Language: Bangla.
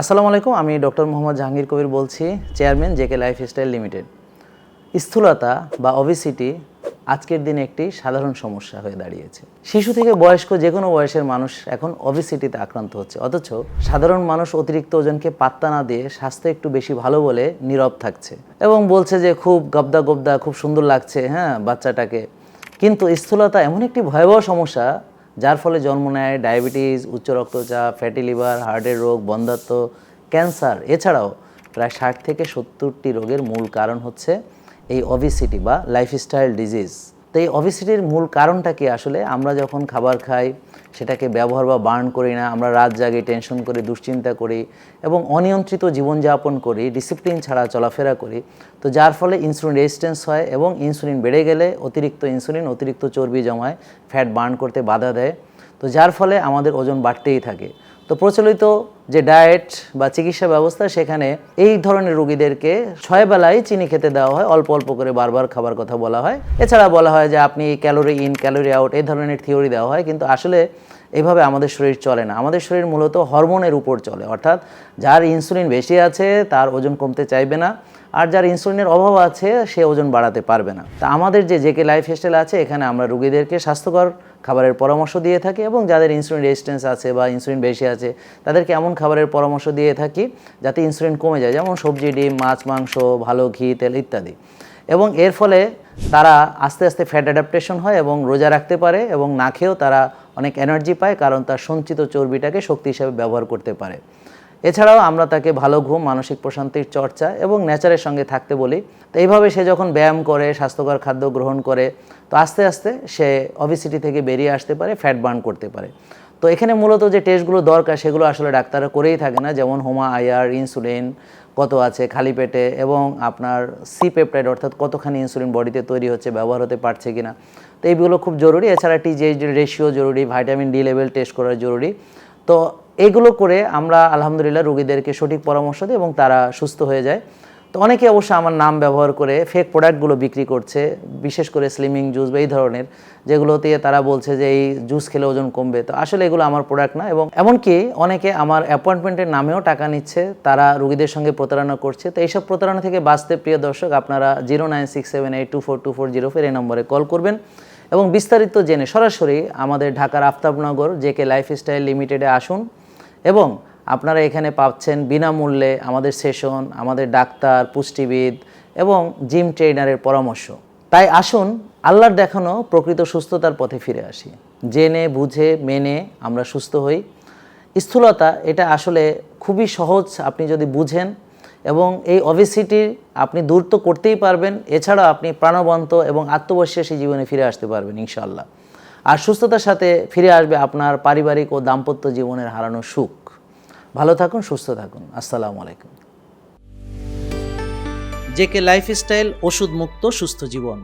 আসসালামু আলাইকুম, আমি ডক্টর মোহাম্মদ জাহাঙ্গীর কবির বলছি, chairman JK lifestyle limited. স্থূলতা বা অবিসিটি আজকের দিনে একটি সাধারণ সমস্যা হয়ে দাঁড়িয়েছে। শিশু থেকে বয়স্ক যে কোনো বয়সের মানুষ এখন অবিসিটিতে আক্রান্ত হচ্ছে, অথচ সাধারণ মানুষ অতিরিক্ত ওজনকে পাত্তা না দিয়ে স্বাস্থ্য একটু বেশি ভালো বলে নীরব থাকছে এবং বলছে যে খুব গবদা গবদা, খুব সুন্দর লাগছে হ্যাঁ বাচ্চাটাকে। কিন্তু স্থূলতা এমন একটি ভয়াবহ সমস্যা যার ফলে জন্ম নেয় ডায়াবেটিস, উচ্চ রক্তচাপ ফ্যাটি লিভার হার্টের রোগ, বন্ধাত্ম ক্যান্সার এছাড়াও প্রায় ষাট থেকে সত্তরটি রোগের মূল কারণ হচ্ছে এই অবিসিটি বা লাইফস্টাইল ডিজিজ তো এই অবিসিটির মূল কারণটা কি? আসলে আমরা যখন খাবার খাই, সেটাকে ব্যবহার বা বার্ন করি না, আমরা রাত জাগে টেনশন করি, দুশ্চিন্তা করি এবং অনিয়ন্ত্রিত জীবনযাপন করি ডিসিপ্লিন ছাড়া চলাফেরা করি, তো যার ফলে ইনসুলিন রেজিস্ট্যান্স হয় এবং ইনসুলিন বেড়ে গেলে অতিরিক্ত ইনসুলিন অতিরিক্ত চর্বি জমায় ফ্যাট বার্ন করতে বাধা দেয়। তো যার ফলে আমাদের ওজন বাড়তেই থাকে। তো প্রচলিত যে ডায়েট বা চিকিৎসা ব্যবস্থা, সেখানে এই ধরনের রোগীদেরকে ছয় বেলায় চিনি খেতে দেওয়া হয়, অল্প অল্প করে বারবার খাবার কথা বলা হয়। এছাড়া বলা হয় যে আপনি ক্যালোরি ইন, ক্যালোরি আউট এই ধরনের থিওরি দেওয়া হয়, কিন্তু আসলে এভাবে আমাদের শরীর চলে না। আমাদের শরীর মূলত হরমোনের উপর চলে, অর্থাৎ যার ইনসুলিন বেশি আছে, তার ওজন কমতে চাইবে না। আর যার ইনসুলিনের অভাব আছে, সে ওজন বাড়াতে পারবে না। তা আমাদের যে জেকে লাইফ স্টাইল আছে, এখানে আমরা রুগীদেরকে স্বাস্থ্যকর খাবারের পরামর্শ দিয়ে থাকি এবং যাদের ইনসুলিন রেজিস্ট্যান্স আছে বা ইনসুলিন বেশি আছে, তাদেরকে এমন খাবারের পরামর্শ দিয়ে থাকি যাতে ইনসুলিন কমে যায়, যেমন সবজি, ডিম, মাছ, মাংস, ভালো ঘি, তেল ইত্যাদি। এবং এর ফলে তারা আস্তে আস্তে ফ্যাট অ্যাডাপ্টেশন হয় এবং রোজা রাখতে পারে এবং না খেয়েও তারা অনেক এনার্জি পায়, কারণ তার সঞ্চিত চর্বিটাকে শক্তি হিসাবে ব্যবহার করতে পারে। এছাড়াও আমরা তাকে ভালো ঘুম, মানসিক প্রশান্তির চর্চা এবং নেচারের সঙ্গে থাকতে বলি। তো এইভাবে সে যখন ব্যায়াম করে, স্বাস্থ্যকর খাদ্য গ্রহণ করে, তো আস্তে আস্তে সে অবিসিটি থেকে বেরিয়ে আসতে পারে ফ্যাট বার্ন করতে পারে। তো এখানে মূলত যে টেস্টগুলো দরকার, সেগুলো আসলে ডাক্তাররা করেই থাকে না। যেমন হোমা আয়ার ইনসুলিন কত আছে, খালি পেটে এবং আপনার সি পেপটাইড অর্থাৎ কতখানি ইনসুলিন বডিতে তৈরি হচ্ছে, ব্যবহার হতে পারছে কি না তো এইগুলো খুব জরুরি। এছাড়া টিজে রেশিও জরুরি ভাইটামিন ডি লেভেল টেস্ট করা জরুরি। তো এগুলো করে আমরা আলহামদুলিল্লাহ রোগীদেরকে সঠিক পরামর্শ দিই এবং তারা সুস্থ হয়ে যায়। তো অনেকে অবশ্য আমার নাম ব্যবহার করে ফেক প্রোডাক্টগুলো বিক্রি করছে, বিশেষ করে স্লিমিং জুস বা এই ধরনের, যেগুলোতে তারা বলছে যে এই জুস খেলে ওজন কমবে। তো আসলে এগুলো আমার প্রোডাক্ট না এবং এমনকি অনেকে আমার অ্যাপয়েন্টমেন্টের নামেও টাকা নিচ্ছে, তারা রুগীদের সঙ্গে প্রতারণা করছে। তো এইসব প্রতারণা থেকে বাঁচতে প্রিয় দর্শক, আপনারা zero nine six seven eight two four two four zero four এই নম্বরে কল করবেন এবং বিস্তারিত জেনে সরাসরি আমাদের ঢাকার আফতাবনগর, জেকে লাইফস্টাইল লিমিটেডে আসুন। এবং আপনারা এখানে পাচ্ছেন বিনামূল্যে আমাদের সেশন, আমাদের ডাক্তার, পুষ্টিবিদ এবং জিম ট্রেনারের পরামর্শ। তাই আসুন, আল্লাহর দেখানো প্রকৃত সুস্থতার পথে ফিরে আসি। জেনে, বুঝে, মেনে আমরা সুস্থ হই। স্থূলতা, এটা আসলে খুবই সহজ আপনি যদি বুঝেন এবং এই অবেসিটি আপনি দূর তো করতেই পারবেন। এছাড়া আপনি প্রাণবন্ত এবং আত্মবিশ্বাসী জীবনে ফিরে আসতে পারবেন, ইনশাআল্লাহ। আর সুস্থতার সাথে ফিরে আসবে আপনার পারিবারিক ও দাম্পত্য জীবনের হারানো সুখ। ভালো থাকুন, সুস্থ থাকুন। আসসালামু আলাইকুম। জেকে লাইফস্টাইল ওষুধ মুক্ত সুস্থ জীবন।